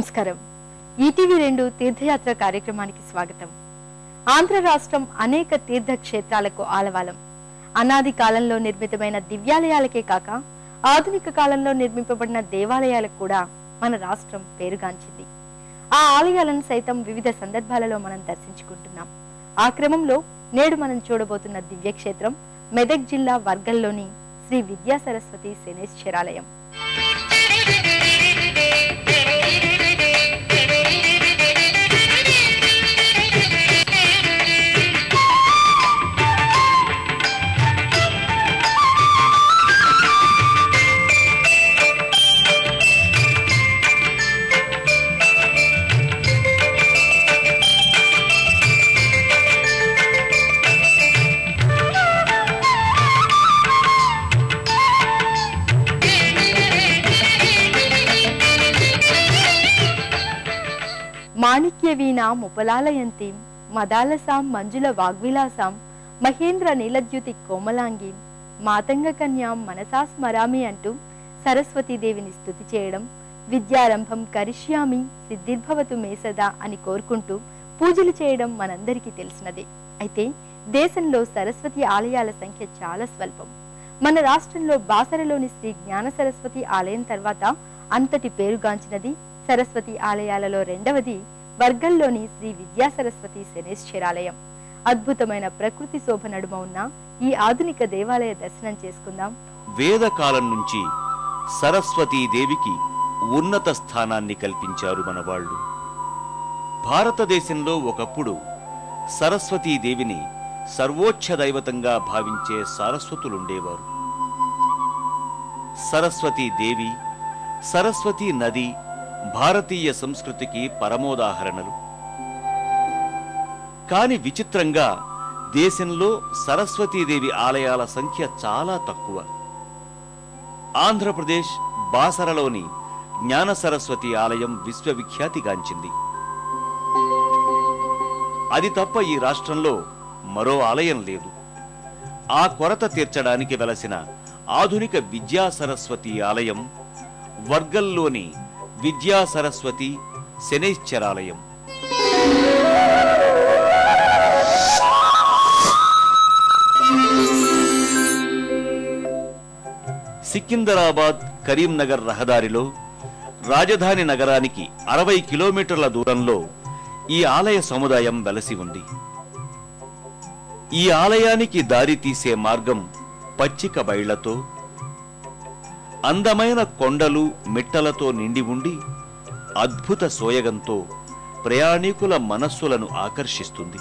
నమస్కారం. ఈటీవీ రెండు తీర్థయాత్ర కార్యక్రమానికి స్వాగతం. ఆంధ్ర రాష్ట్రం అనేక తీర్థ క్షేత్రాలకు ఆలవాలం. అనాది కాలంలో నిర్మితమైన దివ్యాలయాలకే కాక ఆధునిక కాలంలో నిర్మింపబడిన దేవాలయాలకు కూడా మన రాష్ట్రం పేరుగాంచింది. ఆ ఆలయాలను సైతం వివిధ సందర్భాలలో మనం దర్శించుకుంటున్నాం. ఆ క్రమంలో నేడు మనం చూడబోతున్న దివ్యక్షేత్రం మెదక్ జిల్లా వర్గంలోని శ్రీ విద్యా సరస్వతి శనేశ్వరాలయం. వీణ ముపలాలయంతీం మదాలసాం మంజుల వాగ్విలాసాం మహేంద్ర నీలద్యుతి కోమలాంగి మాతంగ కన్యాం మనసా స్మరామి అంటూ సరస్వతీదేవిని స్థుతి చేయడం విద్యారంభం కరిష్యామి సిద్ధిర్భవతు మే సదా అని కోరుకుంటూ పూజలు చేయడం మనందరికీ తెలిసినదే. అయితే దేశంలో సరస్వతి ఆలయాల సంఖ్య చాలా స్వల్పం. మన రాష్ట్రంలో బాసరలోని శ్రీ జ్ఞాన సరస్వతి ఆలయం తర్వాత అంతటి పేరుగాంచినది సరస్వతి ఆలయాలలో రెండవది వర్గంలోని శ్రీ విద్యా సరస్వతి శనేశ్వరాలయం. అద్భుతమైన ప్రకృతి శోభ నడుమ ఉన్న ఈ ఆధునిక దేవాలయ దర్శనం చేసుకుందాం. వేద కాలం నుంచి సరస్వతీదేవికి ఉన్నత స్థానాన్ని కల్పించారు మన వాళ్ళు భారతదేశంలో ఒకప్పుడు సరస్వతీదేవిని సర్వోచ్చ దైవతంగా భావించే సారస్వతులుండేవారు. సరస్వతీదేవి సరస్వతీ నది భారతీయ సంస్కృతికి పరమోదాహరణలు. కాని విచిత్రంగా దేశంలో సరస్వతీదేవి ఆలయాల సంఖ్య చాలా తక్కువ. ఆంధ్రప్రదేశ్ బాసరలోని జ్ఞాన సరస్వతి ఆలయం విశ్వవిఖ్యాతిగాంచింది. అది తప్ప ఈ రాష్ట్రంలో మరో ఆలయం లేదు. ఆ కొరత తీర్చడానికి వెలసిన ఆధునిక విద్యా సరస్వతి ఆలయం వర్గల్లోని విద్యా సరస్వతి శనైశ్చరాలయం. సికిందరాబాద్ కరీంనగర్ రహదారిలో రాజధాని నగరానికి అరవై కిలోమీటర్ల దూరంలో ఈ ఆలయ సముదాయం వెలసి ఉంది. ఈ ఆలయానికి దారి తీసే మార్గం పచ్చిక బయళ్ళతో అందమైన కొండలు మిట్టలతో నిండి ఉండి అద్భుత సోయగంతో ప్రయాణికుల మనస్సులను ఆకర్షిస్తుంది.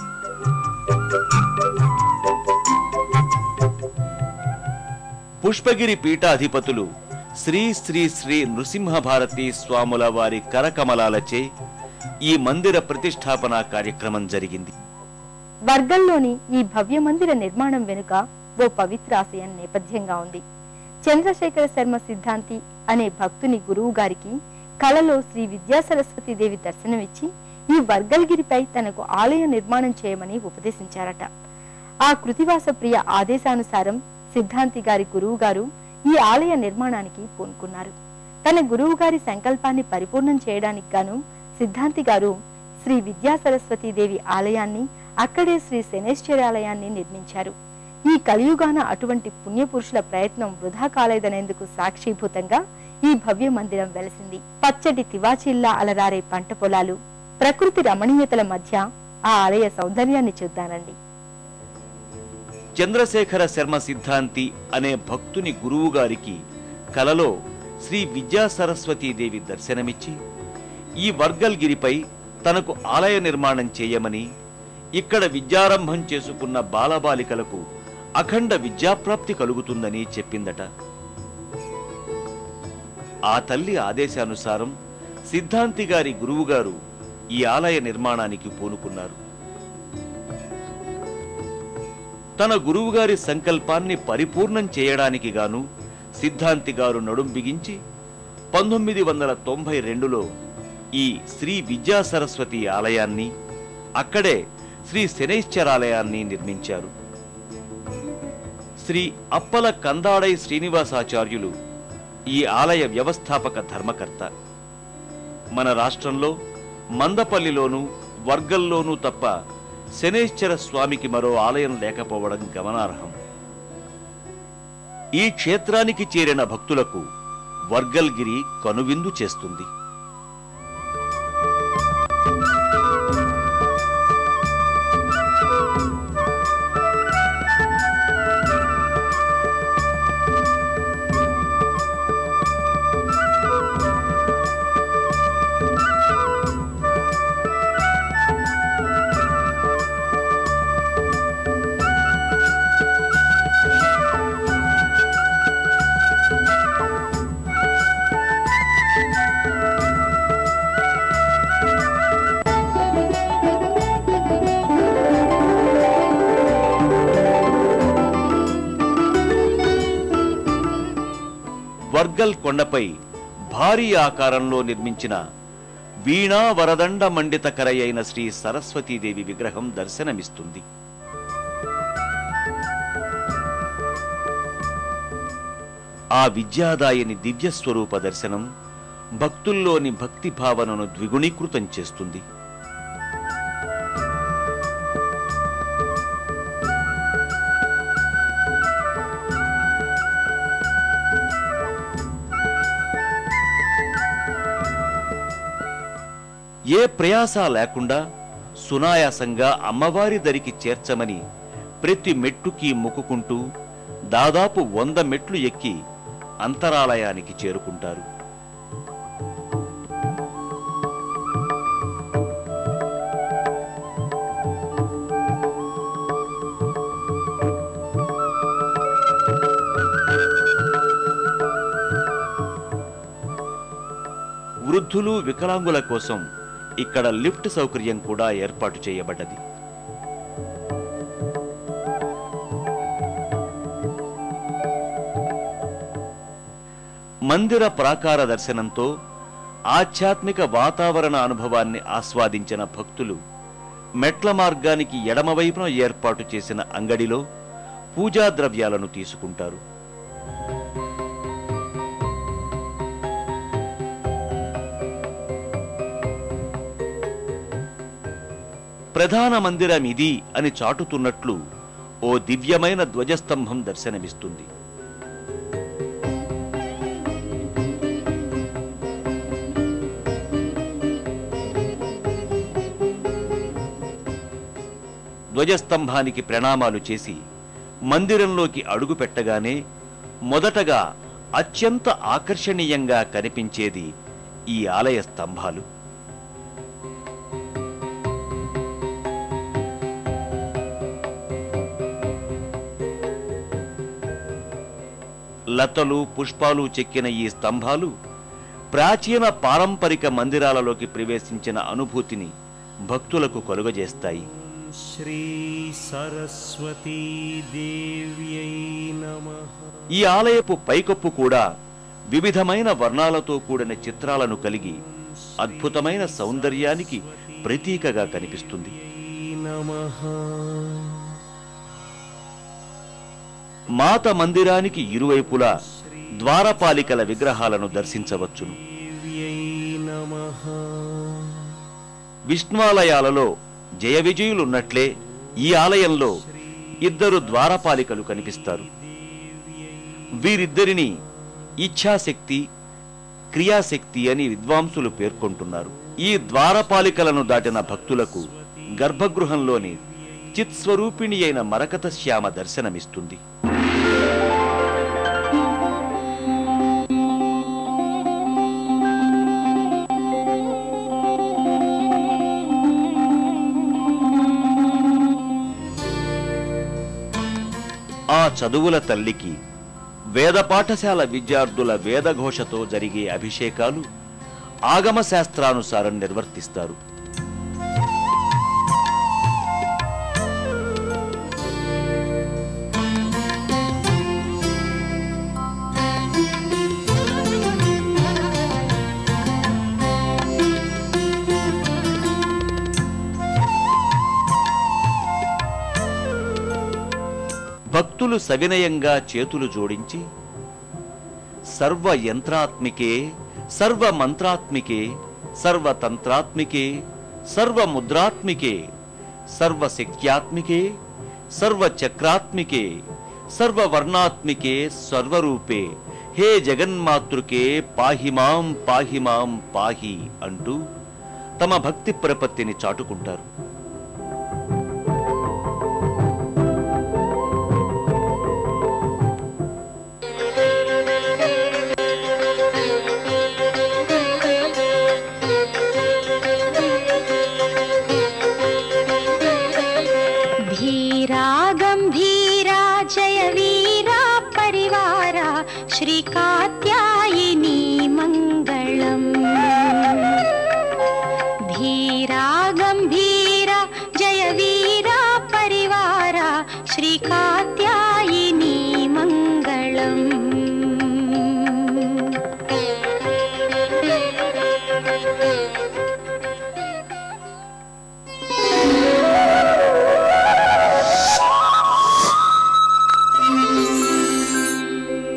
పుష్పగిరి పీఠాధిపతులు శ్రీ శ్రీ శ్రీ నృసింహభారతి స్వాముల వారి కరకమలాలచే ఈ మందిర ప్రతిష్టాపన కార్యక్రమం జరిగింది. వర్గంలోని ఈ భవ్య మందిర నిర్మాణం వెనుక ఓ పవిత్రాశయం నేపథ్యంగా ఉంది. చంద్రశేఖర శర్మ సిద్ధాంతి అనే భక్తుని గురువు గారికి కలలో శ్రీ విద్యా సరస్వతి దేవి దర్శనమిచ్చి ఈ వర్గల్గిరిపై తనకు ఆలయ నిర్మాణం చేయమని ఉపదేశించారట. ఆ కృతివాస ప్రియ ఆదేశానుసారం సిద్ధాంతి గారి గురువు గారు ఈ ఆలయ నిర్మాణానికి పూనుకున్నారు. తన గురువు గారి సంకల్పాన్ని పరిపూర్ణం చేయడానికి గాను సిద్ధాంతి గారు శ్రీ విద్యా సరస్వతి దేవి ఆలయాన్ని అక్కడే శ్రీ శనేశ్వరాలయాన్ని నిర్మించారు. ఈ కలియుగాన అటువంటి పుణ్యపురుషుల ప్రయత్నం వృధా కాలేదనేందుకు సాక్షీభూతంగా ఈ భవ్య మందిరం వెలసింది. పచ్చటి తివాచిల్లా అలరారే పంట పొలాలు ప్రకృతి రమణీయతల మధ్య ఆ ఆలయ సౌందర్యాన్ని చూద్దానండి చంద్రశేఖర శర్మ సిద్ధాంతి అనే భక్తుని గురువు గారికి కలలో శ్రీ విద్యా సరస్వతీదేవి దర్శనమిచ్చి ఈ వర్గల్గిరిపై తనకు ఆలయ నిర్మాణం చేయమని ఇక్కడ విద్యారంభం చేసుకున్న బాలబాలికలకు అఖండ విద్యాప్రాప్తి కలుగుతుందని చెప్పిందట. ఆ తల్లి ఆదేశానుసారం సిద్ధాంతి గారి గురువుగారు ఈ ఆలయ నిర్మాణానికి పూనుకున్నారు. తన గురువుగారి సంకల్పాన్ని పరిపూర్ణం చేయడానికి గాను సిద్ధాంతి గారు నడుం బిగించి పంతొమ్మిది వందల తొంభై రెండులో ఈ శ్రీ విద్యాసరస్వతి ఆలయాన్ని అక్కడే శ్రీ శనైశ్చరాలయాన్ని నిర్మించారు. శ్రీ అప్పల కందాడై శ్రీనివాసాచార్యులు ఈ ఆలయ వ్యవస్థాపక ధర్మకర్త. మన రాష్ట్రంలో మందపల్లిలోనూ వర్గల్లోనూ తప్ప శనేశ్వర స్వామికి మరో ఆలయం లేకపోవడం గమనార్హం. ఈ క్షేత్రానికి చేరిన భక్తులకు వర్గల్గిరి కనువిందు చేస్తుంది. వర్గల్ కొండపై భారీ ఆకారంలో నిర్మించిన వీణా వరదండ మండిత కరయైన శ్రీ సరస్వతీదేవి విగ్రహం దర్శనమిస్తుంది. ఆ విద్యాదాయని దివ్య స్వరూప దర్శనం భక్తుల్లోని భక్తి భావనను ద్విగుణీకృతం చేస్తుంది. ఏ ప్రయాస లేకుండా సునాయాసంగా అమ్మవారి దరికి చేర్చమని ప్రతి మెట్టుకి మొక్కుకుంటూ దాదాపు వంద మెట్లు ఎక్కి అంతరాలయానికి చేరుకుంటారు. వృద్ధులు వికలాంగుల కోసం ఇక్కడ లిఫ్ట్ సౌకర్యం కూడా ఏర్పాటు చేయబడ్డది. మందిర ప్రాకార దర్శనంతో ఆధ్యాత్మిక వాతావరణ అనుభవాన్ని ఆస్వాదించిన భక్తులు మెట్ల మార్గానికి ఎడమవైపున ఏర్పాటు చేసిన అంగడిలో పూజా ద్రవ్యాలను తీసుకుంటారు. ప్రధాన మందిరం ఇది అని చాటుతున్నట్లు ఓ దివ్యమైన ధ్వజస్తంభం దర్శనమిస్తుంది. ధ్వజస్తంభానికి ప్రణామాలు చేసి మందిరంలోకి అడుగు పెట్టగానే మొదటగా అత్యంత ఆకర్షణీయంగా కనిపించేది ఈ ఆలయ స్తంభాలు. లతలు పుష్పాలు చెక్కిన ఈ స్తంభాలు ప్రాచీన పారంపరిక మందిరాలలోకి ప్రవేశించిన అనుభూతిని భక్తులకు కలుగజేస్తాయి. శ్రీ సరస్వతీ ఈ ఆలయపు పైకప్పు కూడా వివిధమైన వర్ణాలతో కూడిన చిత్రాలను కలిగి అద్భుతమైన సౌందర్యానికి ప్రతీకగా కనిపిస్తుంది. మాత మందిరానికి ఇరువైపులా ద్వారపాలికల విగ్రహాలను దర్శించవచ్చును. విష్ణువాలయాలలో జయ విజయులున్నట్లే ఈ ఆలయంలో ఇద్దరు ద్వారపాలికలు కనిపిస్తారు. వీరిద్దరిని ఇచ్ఛాశక్తి క్రియాశక్తి అని విద్వాంసులు పేర్కొంటున్నారు. ఈ ద్వారపాలికలను దాటిన భక్తులకు గర్భగృహంలోని చిత్స్వరూపిణి అయిన మరకత శ్యామ దర్శనమిస్తుంది. చదువుల తల్లికి వేద పాఠశాల విద్యార్థుల వేదఘోషతో జరిగే అభిషేకాలు ఆగమ శాస్త్రానుసారం నిర్వర్తిస్తారు. భక్తులు సవినయంగా చేతులు జోడించి సర్వ యంత్రాత్మికే సర్వ మంత్రాత్మికే సర్వతంత్రాత్మికే సర్వముద్రాత్మికే సర్వశక్త్యాత్మికే సర్వచక్రాత్మికే సర్వవర్ణాత్మికే సర్వరూపే. హే జగన్మాతృకే పాహిమాం పాహిమాం పాహి అంటూ తమ భక్తి ప్రపత్తిని చాటుకుంటారు. दिखाते